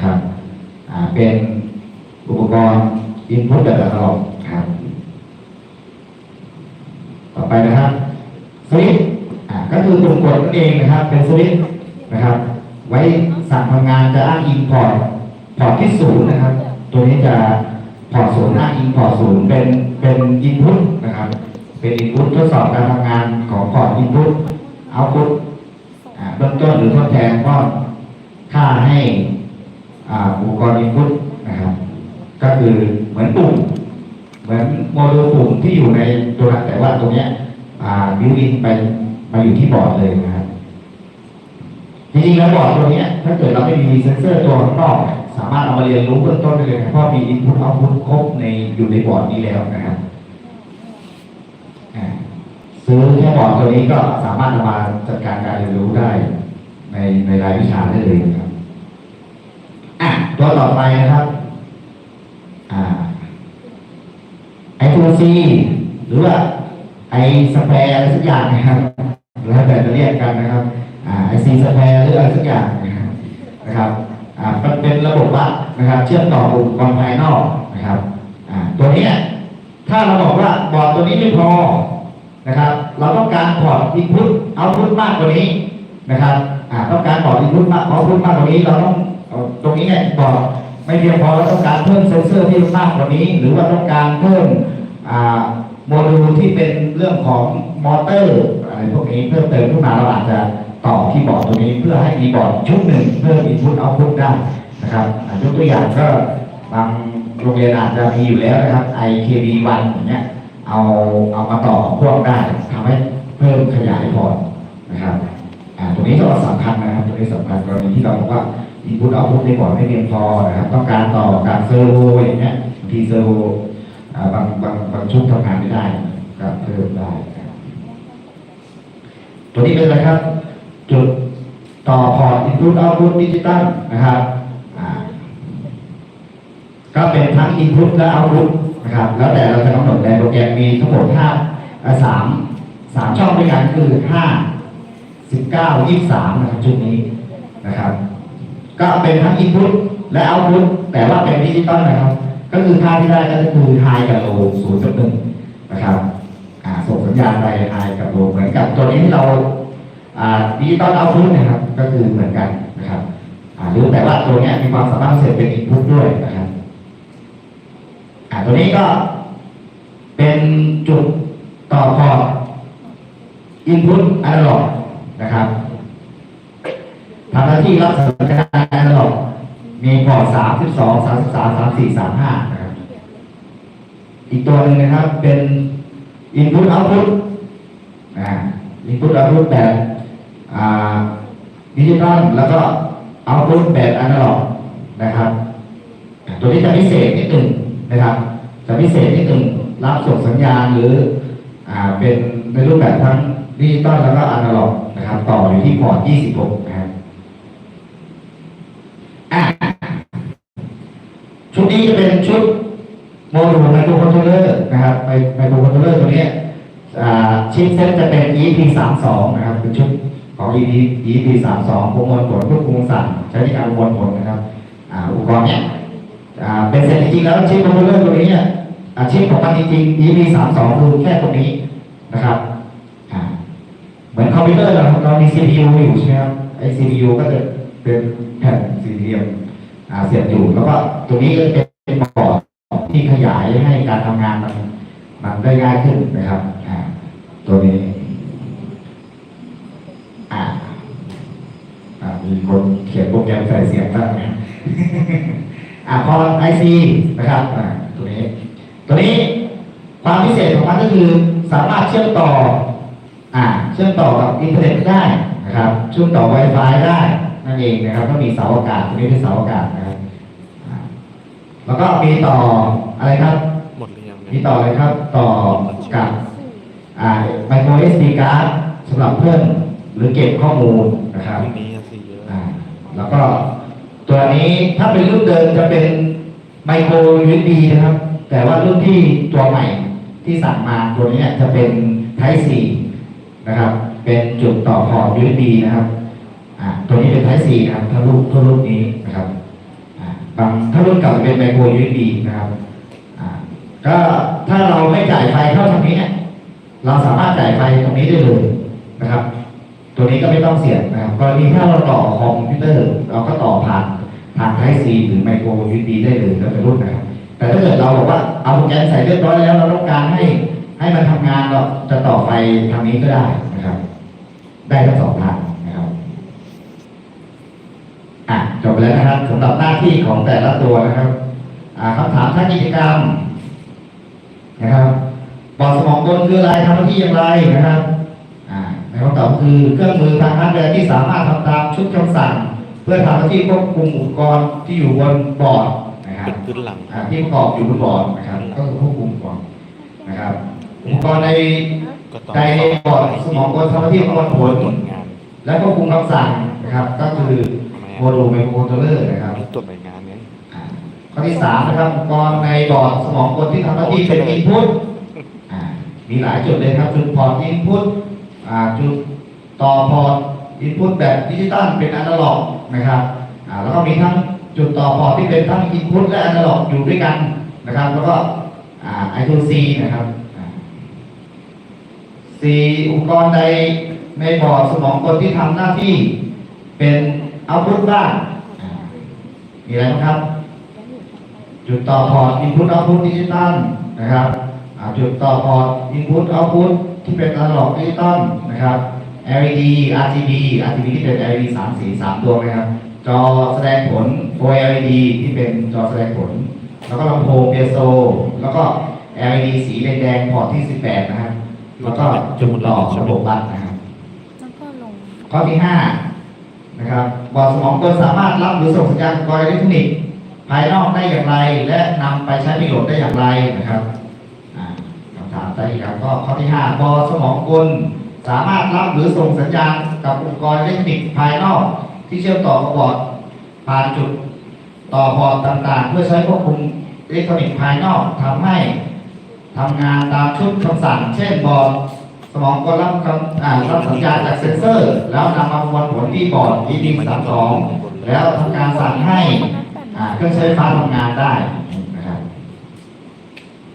นะครับเป็นอุปกรณ์อินพุตแบบอะลอกครับ ต่อไปนะครับสวิตช์ก็คือปุ่มกดนั่นเองนะครับ เป็นสวิตช์นะครับ ไว้สั่งทำงานจะอ้างอิงพอร์ตพอร์ตที่ศูนย์นะครับ ตัวนี้จะพอร์ตศูนย์อ้างอิงพอร์ตศูนย์เป็นเป็นอินพุตนะครับ เป็นอินพุตทดสอบการทำงานของพอร์ตอินพุตเอาพุตเบื้องต้นหรือทดแทนก็ค่าให้ อ่าอุปกรณ์อินพุตนะครับก็คือเหมือนปุ่มเหมือนโมดูลปุ่มที่อยู่ในตัวนั้นแต่ว่าตรงเนี้ยอ่าบิวอินไปมาอยู่ที่บอร์ดเลยนะครับจริงๆแล้วบอร์ดตัวเนี้ยถ้าเกิดเราไม่มีเซ็นเซอร์ตัวข้างนอก สามารถเอามาเรียนรู้เบื้องต้นได้เลยเพราะมีอินพุตเอาพุตครบในอยู่ในบอร์ดนี้แล้วนะครับซื้อแค่บอร์ดตัวนี้ก็สามารถเอามาจัดการการเรียนรู้ได้ในในรายวิชาได้เลยนะครับ ตัวต่อไปนะครับ อ่า ไอตัวซีหรือว่าไอสแปรอะไรสักอย่างนะครับแล้วแต่จะเรียกกันนะครับ อ่าไอซีสแปรหรืออะไรสักอย่างนะครับอ่ามันเป็นระบบวัดนะครับ เชื่อมต่ออุปกรณ์ภายนอกนะครับ อ่า ตัวเนี้ยถ้าเราบอกว่าบอร์ดตัวนี้ไม่พอนะครับ เราต้องการพอร์ตอินพุตเอาพุตมากกว่านี้นะครับ อ่า ต้องการพอร์ตอินพุตมากเอาพุตมากกว่านี้เราต้อง ตรงนี้เนี่ยบอร์ดไม่เพียงพอเราต้องการเพิ่มเซนเซอร์ที่มากกว่านี้ หรือว่าต้องการเพิ่มโมดูลที่เป็นเรื่องของมอเตอร์อะไรพวกนี้เพิ่มเติมขึ้นมาเราอาจจะต่อที่บอร์ดตัวนี้เพื่อให้มีบอร์ดชุดหนึ่งเพิ่มอินพุตเอาพุตได้นะครับยกตัวอย่างก็บางโรงเรียนอาจจะมีอยู่แล้วนะครับ IKB1 อย่างเงี้ยเอาเอามาต่อพ่วงได้ทำให้เพิ่มขยายพอร์ตนะครับตรงนี้ก็สำคัญนะครับตรงนี้สำคัญกรณีที่เราบอกว่า อินพุตเอาพุตในบอร์ดไม่เพียงพอนะครับ ต้องการต่อการเซอร์โวอย่างเงี้ยบางทีเซอร์โวอ่บางบางบางชุดทำงานไม่ได้ก็เพิ่มได้ตัวนี้เป็นอะไรครับ จุดต่อพอร์ตอินพุตเอาพุตดิจิตอลนะครับก็เป็นทั้งอินพุตและเอาพุตนะครับ แล้วแต่เราจะกำหนดในโปรแกรมมีทั้งหมดห้าอ่าสามสามช่องด้วยกันคือห้าสิบเก้ายี่สิบสามนะครับชุดนี้นะครับ ก็เป็นทั้งอินพุตและเอาพุตแต่ว่าเป็นดิจิตอลนะครับ ก็คือค่าที่ได้ก็คือไฮกับโลศูนย์จุดหนึ่งนะครับส่งสัญญาณไปไฮกับโลเหมือนกับตัวนี้ที่เราดิจิตอลเอาพุตนะครับ ก็คือเหมือนกันนะครับหรือแต่ว่าตัวนี้มีความสามารถพิเศษเป็นอินพุตด้วยนะครับตัวนี้ก็เป็นจุดต่อพอร์ตอินพุตอนาล็อกนะครับ ทำหน้าที่รับสัญญาณอนาล็อกมีพอร์ตสามสิบสองสามสิบสามสามสี่สามห้านะครับอีกตัวหนึ่งนะครับ เป็น input output นะ input output แบบอ่าดิจิตอลแล้วก็ output แบบอนาล็อกนะครับ ตัวนี้จะพิเศษนิดหนึ่งนะครับจะพิเศษนิดหนึ่งรับส่งสัญญาณหรืออเป็นในรูปแบบทั้งดิจิตอลแล้วก็อนาล็อกนะครับ ต่ออยู่ที่พอร์ต26 นะครับ อะ ชุดนี้จะเป็นชุดโมดูลไมโครคอนโทรลเลอร์นะครับไมไมโครคอนโทรลเลอร์ตัวนี้ชิปเซ็ตจะเป็น EP 3 2 นะครับเป็นชุดของ EP EP 3 2 ประมวลผลควบคุมสั่งใช้ในการประมวลผลนะครับอุปกรณ์เนี้ยเป็นเซ็ตจริงๆแล้วชิปคอนโทรลเลอร์ตัวนี้เนี่ยชิปของมันจริงๆ EP 3 2 คือแค่ตรงนี้นะครับเหมือนคอมพิวเตอร์เราเรามี CPU อยู่ใช่ไหมครับไอ CPU ก็จะเป็นแผ่นสี่เหลี่ยม เสียบอยู่ แล้วก็ตัวนี้ก็เป็นบอดที่ขยายให้การทำงานมันมันได้ง่ายขึ้นนะครับตัวนี้มีคนเขียนโปรแกรมใส่เสียงบ้างนะอ่าพอไอซีนะครับตัวนี้ ตัวนี้ความพิเศษของมันก็คือสามารถเชื่อมต่อ อ่า เชื่อมต่อกับอินเทอร์เน็ตได้นะครับ เชื่อมต่อ Wi-Fi ได้ นั่นเองนะครับก็มีเสาอากาศตรงนี้เป็นเสาอากาศนะครับอ่าแล้วก็มีต่ออะไรครับ หมดหรือยังมีต่ออะไรครับ ต่อกับอ่าไมโคร SD card สำหรับเพิ่มหรือเก็บข้อมูลนะครับพรุ่งนี้อะสิเยอะอ่าแล้วก็ตัวนี้ถ้าเป็นรุ่นเดิมจะเป็นไมโคร USB นะครับ แต่ว่ารุ่นที่ตัวใหม่ที่สั่งมาตัวนี้เนี่ยจะเป็น Type C นะครับ เป็นจุดต่อพอร์ต USB นะครับอ่า ตัวนี้เป็น Type C นะครับถ้ารูปถ้ารูปนี้นะครับบางถ้ารุ่นเก่าจะเป็นไมโคร USB นะครับก็ถ้าเราไม่จ่ายไฟเข้าทางนี้เนี่ยเราสามารถจ่ายไฟตรงนี้ได้เลยนะครับ ตัวนี้ก็ไม่ต้องเสียบนะครับกรณีถ้าเราต่อคอมพิวเตอร์ เราก็ต่อผ่านทาง Type C หรือไมโคร USB ได้เลยแล้วแต่รุ่นนะครับ แต่ถ้าเกิดเราบอกว่าเอาโปรแกรมใส่เรียบร้อยแล้วเราต้องการให้ให้มันทำงานเราจะต่อไฟทางนี้ก็ได้นะครับ ได้ทั้งสองทาง อะจบไปแล้วนะครับสำหรับหน้าที่ของแต่ละตัวนะครับอ่าคำถามทางกิจกรรมนะครับบอร์ดสมองกลคืออะไรทำหน้าที่อย่างไรนะครับอ่าในคำตอบคือเครื่องมือทางฮาร์ดแวร์ที่สามารถทำตามชุดคำสั่ง เพื่อทำหน้าที่ควบคุมอุปกรณ์ที่อยู่บนบอร์ดนะครับเป็นพื้นหลังอ่าที่ประกอบอยู่บนบอร์ดนะครับ ก็คือควบคุมก่อนนะครับอุปกรณ์ในก็ต้องในบอร์ดสมองกลทำหน้าที่ประมวลผลตรวจงานและควบคุมคำสั่งนะครับ ก็คือ โมดูลไมโครคอนโทรลเลอร์นะครับ ตรวจใบงานเนี้ยอ่าข้อที่สามนะครับอุปกรณ์ในบอร์ดสมองกลที่ทำหน้าที่เป็นอินพุตมีหลายจุดเลยครับ จุดพอร์ตอินพุตจุดต่อพอร์ตอินพุตแบบดิจิตอลเป็นอนาล็อกนะครับอ่าแล้วก็มีทั้งจุดต่อพอร์ตที่เป็นทั้งอินพุตและอนาล็อกอยู่ด้วยกันนะครับ แล้วก็ไอทูซีนะครับอ่าสี่อุปกรณ์ในในบอร์ดสมองกลที่ทำหน้าที่เป็น เอาพุตบ้างอ่ามีอะไรบ้างครับ จุดต่อพอร์ต input output ดิจิตอลนะครับอ่าจุดต่อพอร์ต input output ที่เป็น analog ดิจิตอลนะครับ LED RGB RGB ที่เป็น LED สามสีสามดวงนะครับ จอแสดงผล OLED ที่เป็นจอแสดงผล แล้วก็ลำโพงเปียโซ แล้วก็ LED สีแดงๆพอร์ตที่ 18 นะครับ แล้วก็จุดต่อระบบบัสนะครับแล้วก็ลงข้อที่ 5 นะครับบอร์ดสมองกลสามารถรับหรือส่งสัญญาณอุปกรณ์อิเล็กทรอนิกส์ภายนอกได้อย่างไร และนำไปใช้ประโยชน์ได้อย่างไรนะครับคำถามใจอีกครับก็ข้อที่5บอร์ดสมองกลสามารถรับหรือส่งสัญญาณกับอุปกรณ์อิเล็กทรอนิกส์ภายนอกที่เชื่อมต่อกับบอร์ดผ่านจุดต่อพอร์ตต่างๆ เพื่อใช้ควบคุมอิเล็กทรอนิกส์ภายนอกทำให้ทำงานตามชุดคำสั่ง เช่นบอร์ด สมองก็รับคำรับสัญญาณจากเซ็นเซอร์ แล้วนำมาประมวลผลที่บอร์ด e d 3 2แล้วทำการสั่งให้เครื่องใช้ไฟฟ้าทำงานได้นะครับ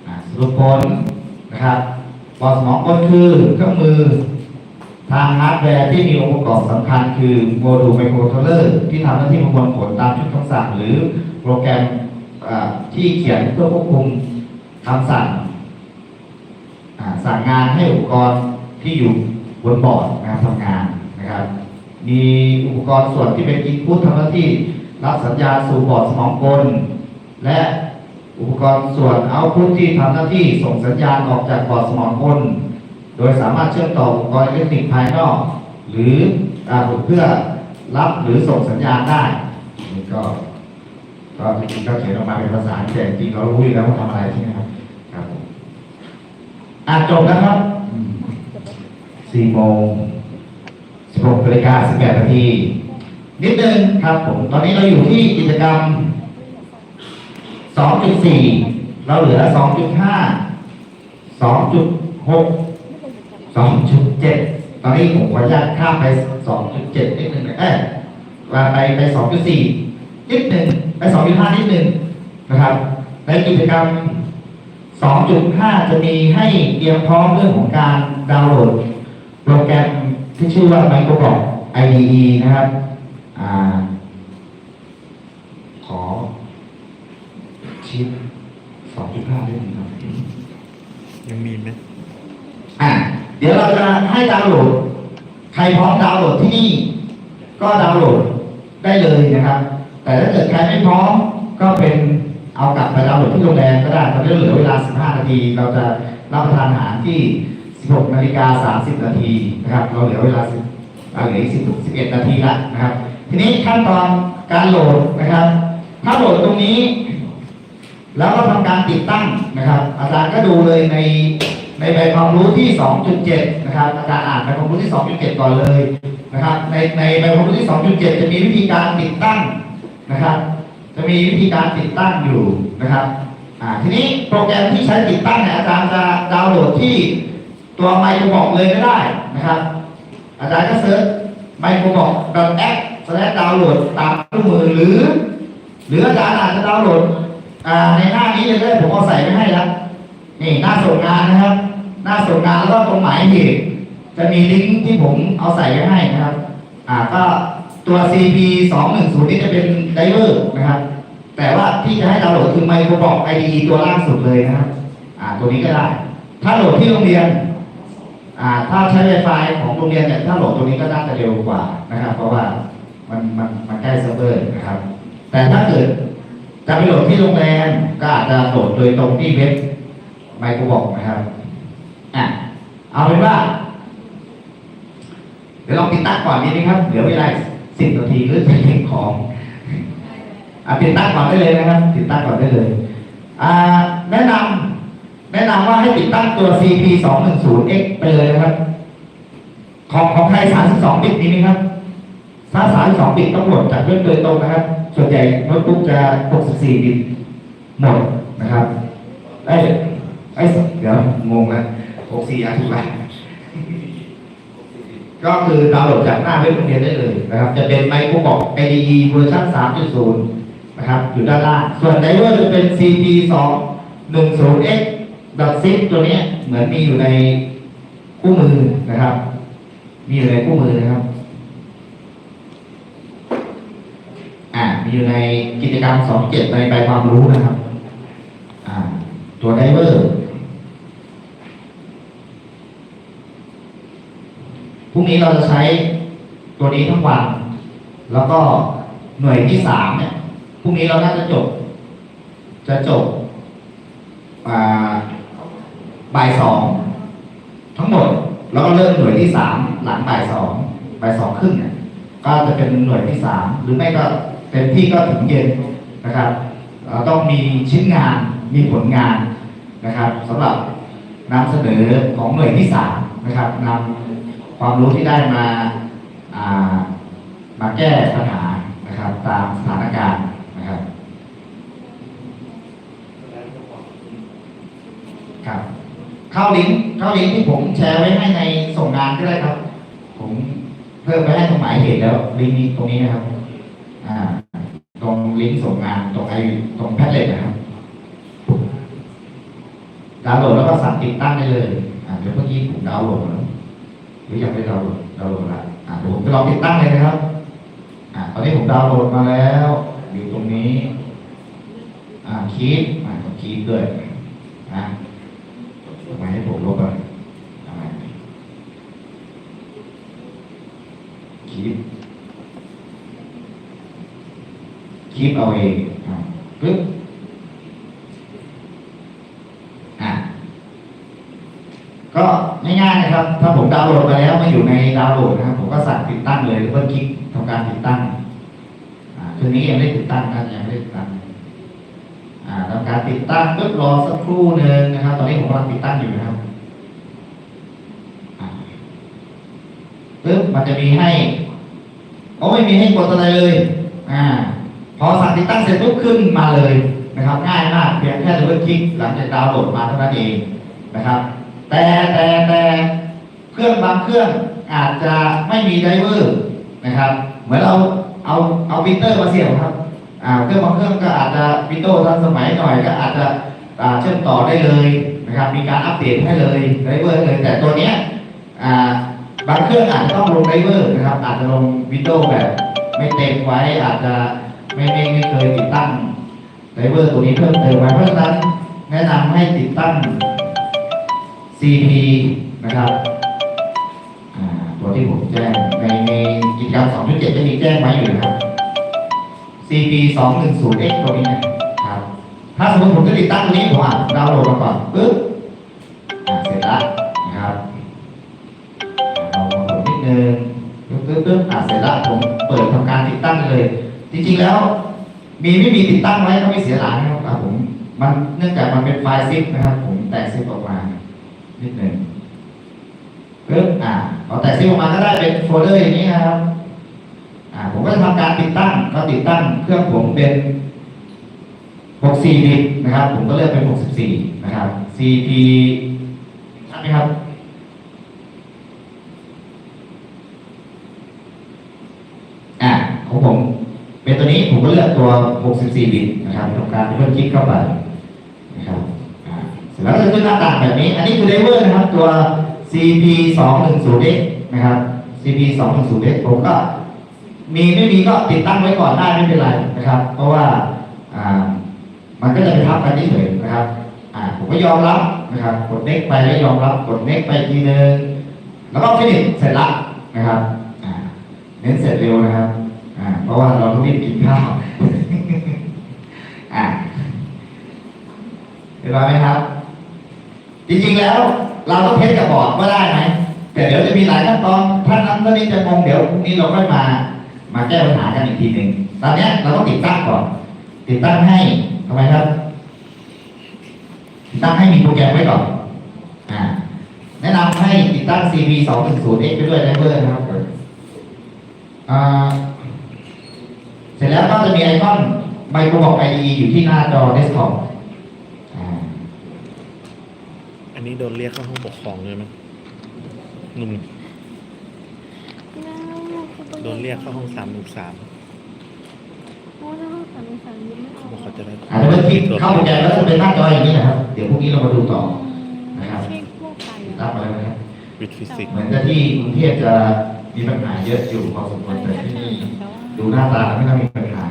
อ่าสรุปผลนะครับบอร์ดสมองก็คือเครื่องมือทางฮาร์ดแวร์ที่มีองค์ประกอบสำคัญคือโมดูลไมโครคอนโทรเลอร์ที่ทำหน้าที่ประมวลผลตามชุดคำสั่ง หรือโปรแกรมที่เขียนเพื่อควบคุมคำสั่ง สั่งงานให้อุปกรณ์ที่อยู่บนบอร์ดนะครับทำงานนะครับ มีอุปกรณ์ส่วนที่เป็นอินพุตทำหน้าที่รับสัญญาณสู่บอร์ดสมองกล และอุปกรณ์ส่วนเอาพุตที่ทำหน้าที่ส่งสัญญาณออกจากบอร์ดสมองกล โดยสามารถเชื่อมต่ออุปกรณ์อิเล็กทรอนิกส์ภายนอก หรืออาเพื่อรับหรือส่งสัญญาณได้นี่ก็ก็จริงๆก็เขียนออกมาเป็นภาษาแต่จริงเรารู้อยู่แล้วว่าทำอะไรใช่ไหมครับ อานจบแล้วครับสี่โมงสิบหกนาฬิกาสิบแปดนาทีนิดนึงครับผม ตอนนี้เราอยู่ที่กิจกรรมสองจุดสี่เราเหลือสองจุดห้าสองจุดหกสองจุดเจ็ดตอนนี้ผมขออนุญาตข้ามไปสองจุดเจ็ดนิดนึงนะเอ้ยว่าไปไปสองจุดสี่นิดหนึ่งไปสองจุดห้านิดหนึ่งนะครับ ในกิจกรรม 2.5 จะมีให้เตรียมพร้อมเรื่องของการดาวน์โหลด โปรแกรมที่ชื่อว่า Microsoft IDE นะครับอาขอชิป2.5ด้วยนะครับ ยังมีไหมอะเดี๋ยวเราจะให้ดาวน์โหลด ใครพร้อมดาวน์โหลดที่นี่ ก็ดาวน์โหลดได้เลยนะครับ แต่ถ้าเกิดใครไม่พร้อมก็เป็น เอากลับไปดาวน์โหลดที่โรงแรมก็ได้ตอนนี้เหลือเวลา 15 นาที เราจะรับประทานอาหารที่ 16 นาฬิกา 30 นาทีนะครับ เราเหลือเวลาเหลืออีก10 11 นาทีละนะครับ ทีนี้ขั้นตอนการโหลดนะครับ ถ้าโหลดตรงนี้ แล้วก็ทำการติดตั้งนะครับ อาจารย์ก็ดูเลยในในใบความรู้ที่ 2.7 นะครับ อาจารย์อ่านใบความรู้ที่ 2.7 ก่อนเลยนะครับ ในในใบความรู้ที่ 2.7 จะมีวิธีการติดตั้งนะครับ จะมีวิธีการติดตั้งอยู่นะครับอ่าทีนี้โปรแกรมที่ใช้ติดตั้งเนี่ยอาจารย์จะดาวน์โหลดที่ตัวไมโครบอกเลยก็ได้นะครับ อาจารย์ก็เซิร์ชไมโครบอก .x แสดงดาวน์โหลดตามเครื่องมือหรือ หรืออาจารย์อาจจะดาวน์โหลดอ่าในหน้านี้เลยก็ได้ผมเอาใส่ไว้ให้แล้วนี่หน้าส่งงานนะครับ หน้าส่งงานแล้วก็ตรงหมายเหตุจะมีลิงก์ที่ผมเอาใส่ไว้ให้นะครับ อ่าก็ ตัว CP 2 1 0นี่จะเป็นไดเวอร์นะครับ แต่ว่าที่จะให้ดาวโหลดคือ Microsoft IDE ตัวล่างสุดเลยนะครับ อ่า ตัวนี้ก็ได้ ถ้าโหลดที่โรงเรียน อ่า ถ้าใช้ Wi-Fi ของโรงเรียนเนี่ย ถ้าโหลดตัวนี้ก็น่าจะเร็วกว่านะครับ เพราะว่ามันมันมันใกล้เซิร์ฟเวอร์นะครับ แต่ถ้าเกิดจะไปโหลดที่โรงแรมก็อาจจะโหลดโดยตรงที่เว็บ Microsoft นะครับ อะ เอาเป็นว่า เดี๋ยวลองติดตั้งก่อนนิดนึงครับเหลือเวลา สิบนาทีหรือจะเก็บของอะติดตั้งก่อนได้เลยนะครับ ติดตั้งก่อนได้เลยแนะนำแนะนำว่าให้ติดตั้งตัว CP 2 1 0 X ไปเลยนะครับ ของของไทย32 บิตนี้นะครับถ้า32 บิตต้องหลดจากเว็บโดยตรงนะครับ ส่วนใหญ่โน้ตบุ๊กจะ64 บิตหมดนะครับเอ้ยเอ้ยเดี๋ยวงงนะ64อธิบาย ก็คือดาวน์โหลดจากหน้าเว็บโรงเรียนได้เลยนะครับ จะเป็น Microsoft IDE เวอร์ชัน3.0 นะครับ อยู่ด้านล่าง ส่วนไดเวอร์จะเป็น CP 2 1 0 X zip ตัวนี้เหมือนมีอยู่ในคู่มือนะครับ มีอยู่ในคู่มือนะครับ อ่า มีอยู่ในกิจกรรม 2.7 ในใบความรู้นะครับ อ่า ตัวไดเวอร์ พรุ่งนี้เราจะใช้ตัวนี้ทั้งวัน แล้วก็หน่วยที่สามเนี่ยพรุ่งนี้เราน่าจะจบ จะจบอ่าบ่ายสองทั้งหมด แล้วก็เริ่มหน่วยที่สามหลังบ่ายสองบ่ายสองครึ่งเนี่ยก็จะเป็นหน่วยที่สามหรือไม่ก็เต็มที่ก็ถึงเย็นนะครับเราต้องมีชิ้นงานมีผลงานนะครับสำหรับนำเสนอของหน่วยที่สามนะครับนำ ความรู้ที่ได้มาามาแก้ปัญหานะครับ ตามสถานการณ์นะครับครับเข้าลิงก์เข้าลิงก์ที่ผมแชร์ไว้ให้ในส่งงานก็ได้ครับ ผมเพิ่มไปให้ตรงหมายเหตุแล้วลิงก์นี้ตรงนี้นะครับอ่าตรงลิงก์ส่งงานตรงไอตรงแพทเล็ตนะครับดาวน์โหลดแล้วก็สั่งติดตั้งได้เลยอ่าเดี๋ยวเมื่อกี้ผมดาวน์โหลดแล้ว หรือยังไม่ดาวน์โหลดดาวน์โหลดละอ่าเดี๋ยวผมจะลองติดตั้งเลยนะครับอ่าตอนนี้ผมดาวน์โหลดมาแล้วอยู่ตรงนี้ อ่าคีย์อ่าต้องคีย์ด้วยนะทำไมให้ผมลบอะทำไมคีย์คีย์เอาเองอ่าปึ๊บ อะก็ ง่ายๆนะครับถ้าผมดาวน์โหลดมาแล้วมาอยู่ในดาวน์โหลดนะครับ ผมก็สั่งติดตั้งเลยหรือว่าคลิกทำการติดตั้งคืนนี้ยังไม่ติดตั้งนะยังไม่ได้ติดตั้งอ่าทำการติดตั้งปึ๊บรอสักครู่หนึ่งนะครับ ตอนนี้ผมกำลังติดตั้งอยู่นะครับปึ๊บมันจะมีให้โอ้ไม่มีให้กดอะไรเลย อ่า พอสั่งติดตั้งเสร็จปุ๊บขึ้นมาเลยนะครับ ง่ายมากเพียงแค่ดับเบิลคลิกหลังจากดาวน์โหลดมาเท่านั้นเองนะครับ แต่แต่แต่ เครื่องบางเครื่องอาจจะไม่มีไดเวอร์นะครับ เหมือนเราเอาเอาพิมพ์เตอร์มาเสียบครับอ่าเครื่องบางเครื่องก็อาจจะวินโดว์ทันสมัยหน่อยก็อาจจะเชื่อมต่อได้เลยนะครับ มีการอัปเดตให้เลยไดเวอร์เลย แต่ตัวเนี้ยอ่าบางเครื่องอาจจะต้องลงไดเวอร์นะครับ อาจจะลงวินโดว์แบบ ไม่เต็มไว้อาจจะไม่ไม่ไม่เคยติดตั้งไดเวอร์ตัวนี้เพิ่มเติมไว้เพราะฉะนั้นแนะนำให้ติดตั้ง CP นะครับ ที่ผมแจ้งในในกิจกรรม2.7จะมีแจ้งไว้อยู่นะครับ CP 210X ตัวนี้นะครับ ถ้าสมมติผมจะติดตั้งตัวนี้ผมอะดาวน์โหลดมาก่อนปึ๊บอ่าเสร็จแล้วนะครับเรามาผมนิดนึงปึ๊บปึ๊บปึ๊บอ่าเสร็จแล้วผมเปิดทำการติดตั้งเลย จริงๆแล้ว มีไม่มีติดตั้งไว้ก็ไม่เสียหลังนะครับผมมันเนื่องจากมันเป็นไฟล์ซิปนะครับ ผมแตะซิปออกมานิดหนึ่ง ปึ๊บอ่าพอาแตะซิปออกมาก็ได้เป็นโฟลเดอร์อย่างนี้นะครับ อ่า ผมก็จะทำการติดตั้ง ก็ติดตั้งเครื่องผมเป็น 64 บิตนะครับ ผมก็เลือกเป็น 64 นะครับ CP ใช่ไหมครับอ่าของผม เป็นตัวนี้ผมก็เลือกตัว 64 บิตนะครับทำการเพิ่มคลิกเข้าไปนะครับอ่าเสร็จแล้วก็จะขึ้นหน้าต่างแบบนี้ อันนี้คือไดเวอร์นะครับตัว CP 2 1 0 x นะครับ CP 2 1 0 x ผมก็ มีไม่มีก็ติดตั้งไว้ก่อนได้ไม่เป็นไรนะครับ เพราะว่าอ่ามันก็จะไปทับกันเฉยนะครับอ่าผมก็ยอมรับนะครับ กด next ไปแล้วยอมรับกด next ไปทีนึงแล้วก็ finish เสร็จละนะครับอ่าเน้นเสร็จเร็วนะครับอ่าเพราะว่าเราต้องรีบกินข้าวอ่าเรียบร้อยไหมครับ จริงๆแล้ว เราต้องเทสกับบอร์ดว่าได้ไหมแต่เดี๋ยวจะมีหลายขั้นตอนถ้านั้นตอนนี้จะงงเดี๋ยวพรุ่งนี้เราค่อยมา มาแก้ปัญหากันอีกทีหนึ่งตอนนี้เราต้องติดตั้งก่อน ติดตั้งให้ทำไมครับ ติดตั้งให้มีโปรแกรมไว้ก่อนอ่าแนะนำให้ติดตั้ง CV 2 1 0 X ไปด้วยนะเพื่อนนะครับอ่าเสร็จแล้วก็จะมีไอคอนไมโครบอก IDE อยู่ที่หน้าจอเดสก์ท็อป อ่า อั นนี้โดนเรียกเข้าห้องปกครองเลยไหมหนุ่มโดนเรียกเข้าห้องสามหนึ่งสามโอ้ถ้าห้องสามหนึ่งสามยังไม่อเขาอกบอกเขาจะได้อาจจะเป็นคลิปเข้าโปรแกรมแล้วจะเป็นหน้าจออย่างนี้นะครับ เดี๋ยวพรุ่งนี้เรามาดูต่อนะครับไม่ใช่พวกไปติดอะตั้งไว้แล้วนะครับวิทย์ฟิสิกส์เหมือนกับที่กรุงเทพจะมีปัญหาเยอะอยู่พอสมควรแต่ที่นี่ดูหน้าตาไม่น่ามีปัญหา